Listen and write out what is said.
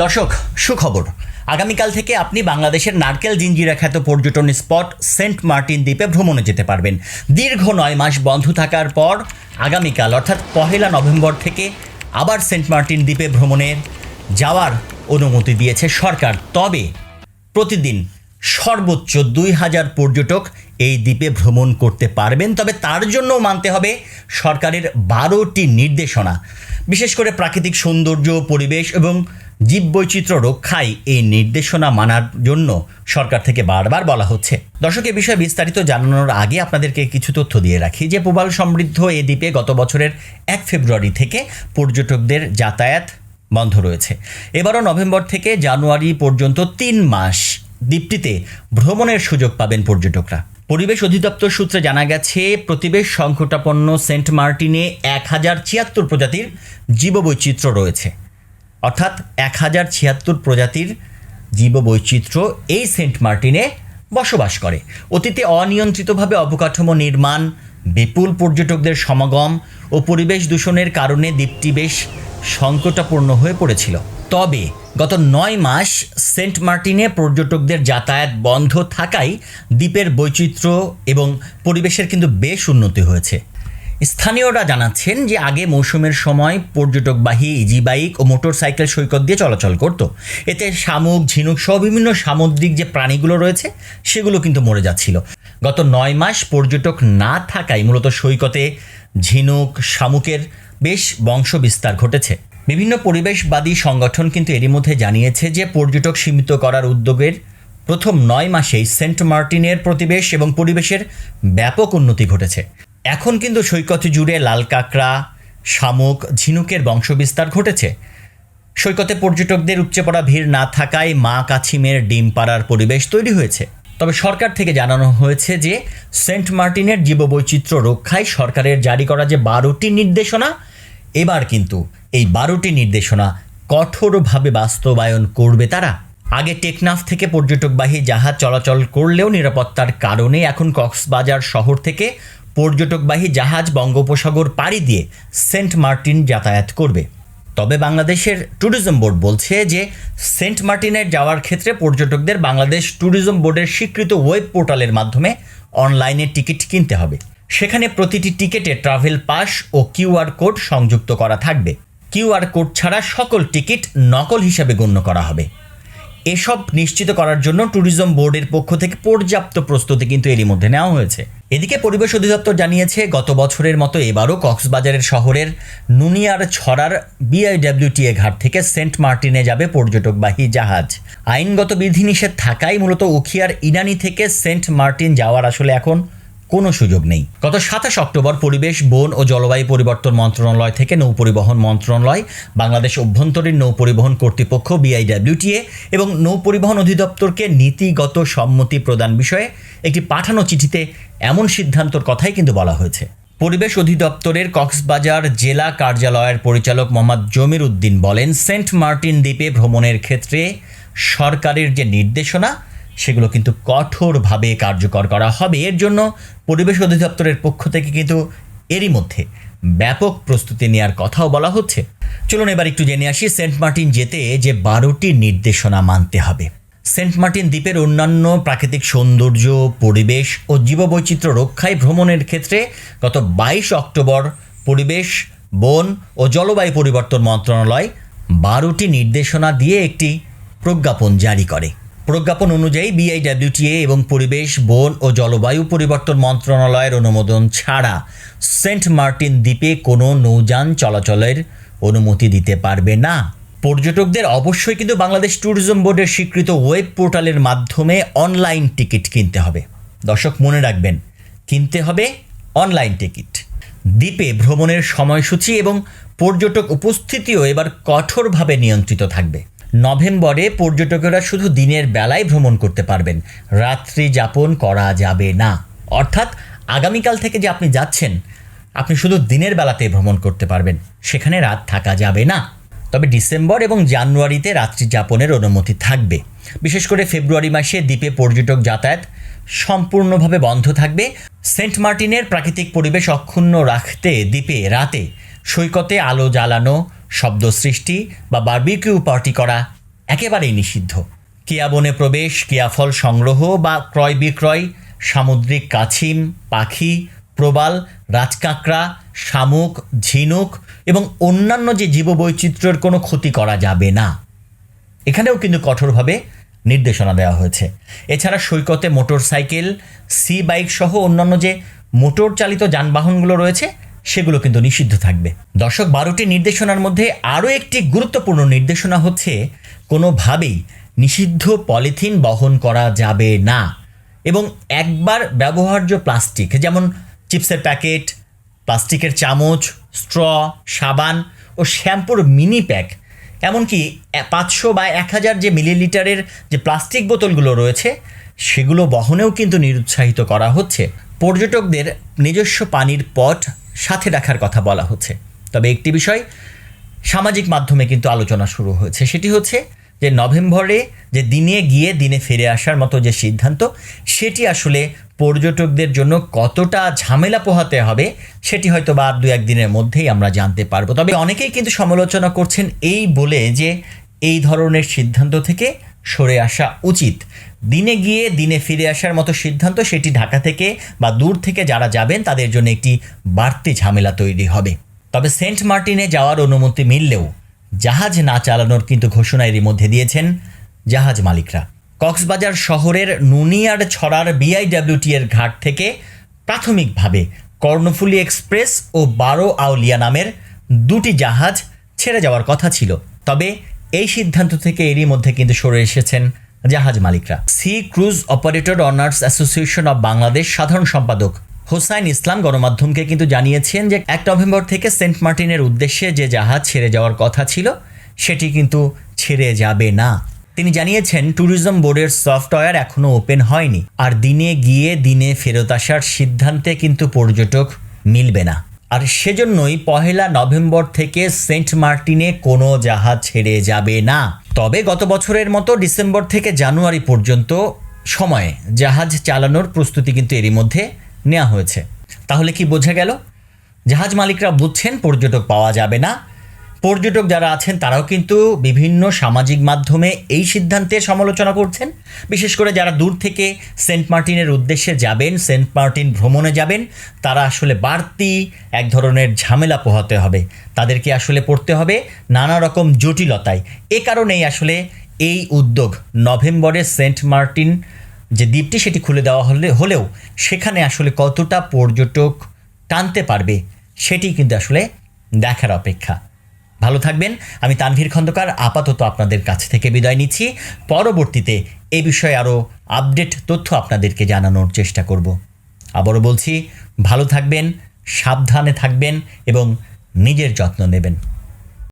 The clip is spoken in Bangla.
দর্শক, সুখবর। আগামীকাল থেকে আপনি বাংলাদেশের নারকেল জিঞ্জিরা খ্যাত পর্যটন স্পট সেন্ট মার্টিন দ্বীপে ভ্রমণে যেতে পারবেন। দীর্ঘ নয় মাস বন্ধ থাকার পর আগামীকাল, অর্থাৎ পহেলা নভেম্বর থেকে আবার সেন্ট মার্টিন দ্বীপে ভ্রমণের যাওয়ার অনুমতি দিয়েছে সরকার। তবে প্রতিদিন সর্বোচ্চ দুই হাজার পর্যটক এই দ্বীপে ভ্রমণ করতে পারবেন। তবে তার জন্য মানতে হবে সরকারের বারোটি নির্দেশনা। বিশেষ করে প্রাকৃতিক সৌন্দর্য, পরিবেশ এবং জীববৈচিত্র্য রক্ষায় এই নির্দেশনা মানার জন্য সরকার থেকে বারবার বলা হচ্ছে। দর্শক, এ বিষয়ে বিস্তারিত জানানোর আগে আপনাদেরকে কিছু তথ্য দিয়ে রাখি যে, প্রবাল সমৃদ্ধ এ দ্বীপে গত বছরের এক ফেব্রুয়ারি থেকে পর্যটকদের যাতায়াত বন্ধ রয়েছে। এবারও নভেম্বর থেকে জানুয়ারি পর্যন্ত তিন মাস দ্বীপটিতে ভ্রমণের সুযোগ পাবেন পর্যটকরা। পরিবেশ অধিদপ্তর সূত্রে জানা গেছে, প্রতিবেশ সংকটাপন্ন সেন্ট মার্টিনে এক হাজার ছিয়াত্তর প্রজাতির জীববৈচিত্র্য রয়েছে। অর্থাৎ এক হাজার ছিয়াত্তর প্রজাতির জীববৈচিত্র্য এই সেন্ট মার্টিনে বসবাস করে। অতীতে অনিয়ন্ত্রিতভাবে অবকাঠামো নির্মাণ, বিপুল পর্যটকদের সমাগম ও পরিবেশ দূষণের কারণে দ্বীপটি বেশ সংকটাপূর্ণ হয়ে পড়েছিল। তবে গত নয় মাস সেন্ট মার্টিনে পর্যটকদের যাতায়াত বন্ধ থাকায় দ্বীপের বৈচিত্র্য এবং পরিবেশের কিন্তু বেশ উন্নতি হয়েছে। স্থানীয়রা জানাচ্ছেন যে আগে মৌসুমের সময় পর্যটকবাহী ইজি বাইক ও মোটরসাইকেল সৈকত দিয়ে চলাচল করত। এতে শামুক, ঝিনুক সহ বিভিন্ন সামুদ্রিক যে প্রাণীগুলো রয়েছে, সেগুলো কিন্তু মরে যাচ্ছিল। গত নয় মাস পর্যটক না থাকায় মূলত সৈকতে ঝিনুক, শামুকের বেশ বংশ বিস্তার ঘটেছে। বিভিন্ন পরিবেশবাদী সংগঠন কিন্তু এরই মধ্যে জানিয়েছে যে পর্যটক সীমিত করার উদ্যোগের প্রথম নয় মাসেই সেন্ট মার্টিনের প্রতিবেশ এবং পরিবেশের ব্যাপক উন্নতি ঘটেছে। এখন কিন্তু সৈকত জুড়ে লাল কাঁকড়া, শামুক, ঝিনুকের বংশবিস্তার ঘটেছে। সৈকতে পর্যটকদের উপচে পড়া ভিড় না থাকায় মা কাছিমের ডিম পাড়ার পরিবেশ তৈরি হয়েছে। তবে সরকার থেকে জানানো হয়েছে যে, সেন্ট মার্টিনের জীববৈচিত্র্য রক্ষায় সরকারের জারি করা যে বারোটি নির্দেশনা, এবার কিন্তু এই বারোটি নির্দেশনা কঠোরভাবে বাস্তবায়ন করবে তারা। আগে টেকনাফ থেকে পর্যটকবাহী জাহাজ চলাচল করলেও নিরাপত্তার কারণে এখন কক্সবাজার শহর থেকে পর্যটকবাহী জাহাজ বঙ্গোপসাগর পাড়ি দিয়ে সেন্ট মার্টিন যাতায়াত করবে। তবে বাংলাদেশের ট্যুরিজম বোর্ড বলছে যে, সেন্ট মার্টিনে যাওয়ার ক্ষেত্রে পর্যটকদের বাংলাদেশ ট্যুরিজম বোর্ডের স্বীকৃত ওয়েব পোর্টালের মাধ্যমে অনলাইনে টিকিট কিনতে হবে। সেখানে প্রতিটি টিকিটে ট্রাভেল পাস ও কিউআর কোড সংযুক্ত করা থাকবে। কিউআর কোড ছাড়া সকল টিকিট নকল হিসাবে গণ্য করা হবে। এসব নিশ্চিত করার জন্য ট্যুরিজম বোর্ডের পক্ষ থেকে পর্যাপ্ত প্রস্তুতি কিন্তু এরই মধ্যে নেওয়া হয়েছে। এদিকে পরিবেশ অধিদপ্তর জানিয়েছে, গত বছরের মতো এবারও কক্সবাজারের শহরের নুনিয়ার ছড়ার বিআইডব্লিউটিএ ঘাট থেকে সেন্ট মার্টিনে যাবে পর্যটকবাহী জাহাজ। আইনগত বিধিনিষেধ থাকায় মূলত উখিয়ার ইনানি থেকে সেন্ট মার্টিন যাওয়ার আসলে এখন কোনো সুযোগ নেই। গত সাতাশ অক্টোবর পরিবেশ, বন ও জলবায়ু পরিবর্তন মন্ত্রণালয় থেকে নৌ পরিবহন মন্ত্রণালয়, বাংলাদেশ অভ্যন্তরীণ নৌ পরিবহন কর্তৃপক্ষ বিআইডব্লিউটিএ এবং নৌ পরিবহন অধিদপ্তরকে নীতিগত সম্মতি প্রদান বিষয়ে একটি পাঠানো চিঠিতে এমন সিদ্ধান্তর কথাই কিন্তু বলা হয়েছে। পরিবেশ অধিদপ্তরের কক্সবাজার জেলা কার্যালয়ের পরিচালক মোহাম্মদ জমির উদ্দিন বলেন, সেন্ট মার্টিন দ্বীপে ভ্রমণের ক্ষেত্রে সরকারের যে নির্দেশনা সেগুলো কিন্তু কঠোরভাবে কার্যকর করা হবে। এর জন্য পরিবেশ অধিদপ্তরের পক্ষ থেকে কিন্তু এরই মধ্যে ব্যাপক প্রস্তুতি নেওয়ার কথাও বলা হচ্ছে। চলুন এবার একটু জেনে আসি সেন্ট মার্টিন যেতে যে বারোটি নির্দেশনা মানতে হবে। সেন্ট মার্টিন দ্বীপের অন্যান্য প্রাকৃতিক সৌন্দর্য, পরিবেশ ও জীববৈচিত্র্য রক্ষায় ভ্রমণের ক্ষেত্রে গত বাইশ অক্টোবর পরিবেশ, বন ও জলবায়ু পরিবর্তন মন্ত্রণালয় বারোটি নির্দেশনা দিয়ে একটি প্রজ্ঞাপন জারি করে। প্রজ্ঞাপন অনুযায়ী বিআইডব্লিউটিএ এবং পরিবেশ, বন ও জলবায়ু পরিবর্তন মন্ত্রণালয়ের অনুমোদন ছাড়া সেন্ট মার্টিন দ্বীপে কোনো নৌযান চলাচলের অনুমতি দিতে পারবে না। পর্যটকদের অবশ্যই কিন্তু বাংলাদেশ ট্যুরিজম বোর্ডের স্বীকৃত ওয়েব পোর্টালের মাধ্যমে অনলাইন টিকিট কিনতে হবে। দর্শক, মনে রাখবেন, কিনতে হবে অনলাইন টিকিট। দ্বীপে ভ্রমণের সময়সূচি এবং পর্যটক উপস্থিতিও এবার কঠোরভাবে নিয়ন্ত্রিত থাকবে। নভেম্বরে পর্যটকেরা শুধু দিনের বেলায় ভ্রমণ করতে পারবেন। রাত্রি যাপন করা যাবে না। অর্থাৎ আগামীকাল থেকে যে আপনি যাচ্ছেন, আপনি শুধু দিনের বেলাতে ভ্রমণ করতে পারবেন। সেখানে রাত থাকা যাবে না। তবে ডিসেম্বর এবং জানুয়ারিতে রাত্রি যাপনের অনুমতি থাকবে। বিশেষ করে ফেব্রুয়ারি মাসে দ্বীপে পর্যটক যাতায়াত সম্পূর্ণভাবে বন্ধ থাকবে। সেন্ট মার্টিনের প্রাকৃতিক পরিবেশ অক্ষুণ্ণ রাখতে দ্বীপে রাতে সৈকতে আলো জ্বালানো শব্দ সৃষ্টি বা বারবিকিউ পার্টি করা একেবারেই নিষিদ্ধ। কেয়া বনে প্রবেশ কেয়া ফল সংগ্রহ বা ক্রয় বিক্রয়, সামুদ্রিক কাছিম, পাখি, প্রবাল, রাজকাঁকড়া, শামুক, ঝিনুক এবং অন্যান্য যে জীববৈচিত্র্যের কোনো ক্ষতি করা যাবে না। এখানেও কিন্তু কঠোরভাবে নির্দেশনা দেওয়া হয়েছে। এছাড়া সৈকতে মোটরসাইকেল, সি বাইক সহ অন্যান্য যে মোটর চালিত যানবাহনগুলো রয়েছে সেগুলো কিন্তু নিষিদ্ধ থাকবে। দর্শক, বারোটি নির্দেশনার মধ্যে আরও একটি গুরুত্বপূর্ণ নির্দেশনা হচ্ছে, কোনোভাবেই নিষিদ্ধ পলিথিন বহন করা যাবে না। এবং একবার ব্যবহার্য প্লাস্টিক, যেমন চিপসের প্যাকেট, প্লাস্টিকের চামচ, স্ট্র, সাবান ও শ্যাম্পুর মিনি প্যাক, এমনকি পাঁচশো বা এক হাজার যে মিলিলিটারের যে প্লাস্টিক বোতলগুলো রয়েছে, সেগুলো বহনেও কিন্তু নিরুৎসাহিত করা হচ্ছে। পর্যটকদের নিজস্ব পানির পট সাথে রাখার কথা বলা হচ্ছে। তবে একটি বিষয়, সামাজিক মাধ্যমে কিন্তু আলোচনা শুরু হয়েছে। সেটি হচ্ছে যে নভেম্বরে যে দিনে গিয়ে দিনে ফিরে আসার মতো যে সিদ্ধান্ত, সেটি আসলে পর্যটকদের জন্য কতটা ঝামেলা পোহাতে হবে, সেটি হয়তো বা দু একদিনের মধ্যেই আমরা জানতে পারব। তবে অনেকেই কিন্তু সমালোচনা করছেন এই বলে যে এই ধরনের সিদ্ধান্ত থেকে সরে আসা উচিত। দিনে গিয়ে দিনে ফিরে আসার মতো সিদ্ধান্ত সেটি ঢাকা থেকে বা দূর থেকে যারা যাবেন তাদের জন্য একটি বাড়তি ঝামেলা তৈরি হবে। তবে সেন্ট মার্টিনে যাওয়ার অনুমতি মিললেও জাহাজ না চালানোর কিন্তু ঘোষণা এরই মধ্যে দিয়েছেন জাহাজ মালিকরা। কক্সবাজার শহরের নুনিয়ার ছড়ার বিআইডব্লিউটি এর ঘাট থেকে প্রাথমিকভাবে কর্ণফুলী এক্সপ্রেস ও বারো আউলিয়া নামের দুটি জাহাজ ছেড়ে যাওয়ার কথা ছিল। তবে এই সিদ্ধান্ত থেকে এরই মধ্যে কিন্তু সরে এসেছেন জাহাজ মালিকরা। Sea cruise operator owners association of Bangladesh সাধারণ সম্পাদক হোসাইন ইসলাম গণমাধ্যমকে কিন্তু জানিয়েছেন যে এক নভেম্বর থেকে সেন্ট মার্টিনের উদ্দেশ্যে যে জাহাজ ছেড়ে যাওয়ার কথা ছিল, সেটি কিন্তু ছেড়ে যাবে না। তিনি জানিয়েছেন, ট্যুরিজম বোর্ডের সফটওয়্যার এখনও ওপেন হয়নি, আর দিনে গিয়ে দিনে ফেরত আসার সিদ্ধান্তে কিন্তু পর্যটক মিলবে না। আর সেজন্যই পহেলা নভেম্বর থেকে সেন্ট মার্টিনে কোনো জাহাজ ছেড়ে যাবে না। তবে গত বছরের মতো ডিসেম্বর থেকে জানুয়ারি পর্যন্ত সময়ে জাহাজ চালানোর প্রস্তুতি কিন্তু এরই মধ্যে নেওয়া হয়েছে। তাহলে কি বোঝা গেল? জাহাজ মালিকরা বুঝছেন পর্যটক পাওয়া যাবে না। পর্যটক যারা আছেন, তারাও কিন্তু বিভিন্ন সামাজিক মাধ্যমে এই সিদ্ধান্তের সমালোচনা করছেন। বিশেষ করে যারা দূর থেকে সেন্ট মার্টিনের উদ্দেশ্যে যাবেন, সেন্ট মার্টিন ভ্রমণে যাবেন, তারা আসলে বাড়তি এক ধরনের ঝামেলা পোহাতে হবে। তাদেরকে আসলে পড়তে হবে নানা রকম জটিলতায়। এ কারণেই আসলে এই উদ্যোগ নভেম্বরে সেন্ট মার্টিন যে দ্বীপটি, সেটি খুলে দেওয়া হলে, হলেও সেখানে আসলে কতটা পর্যটক টানতে পারবে, সেটি কিন্তু আসলে দেখার অপেক্ষা। ভালো থাকবেন। আমি তানভীর খন্দকার, আপাতত আপনাদের কাছ থেকে বিদায় নিচ্ছি। পরবর্তীতে এ বিষয়ে আরও আপডেট তথ্য আপনাদেরকে জানানোর চেষ্টা করব। আবারও বলছি, ভালো থাকবেন, সাবধানে থাকবেন এবং নিজের যত্ন নেবেন।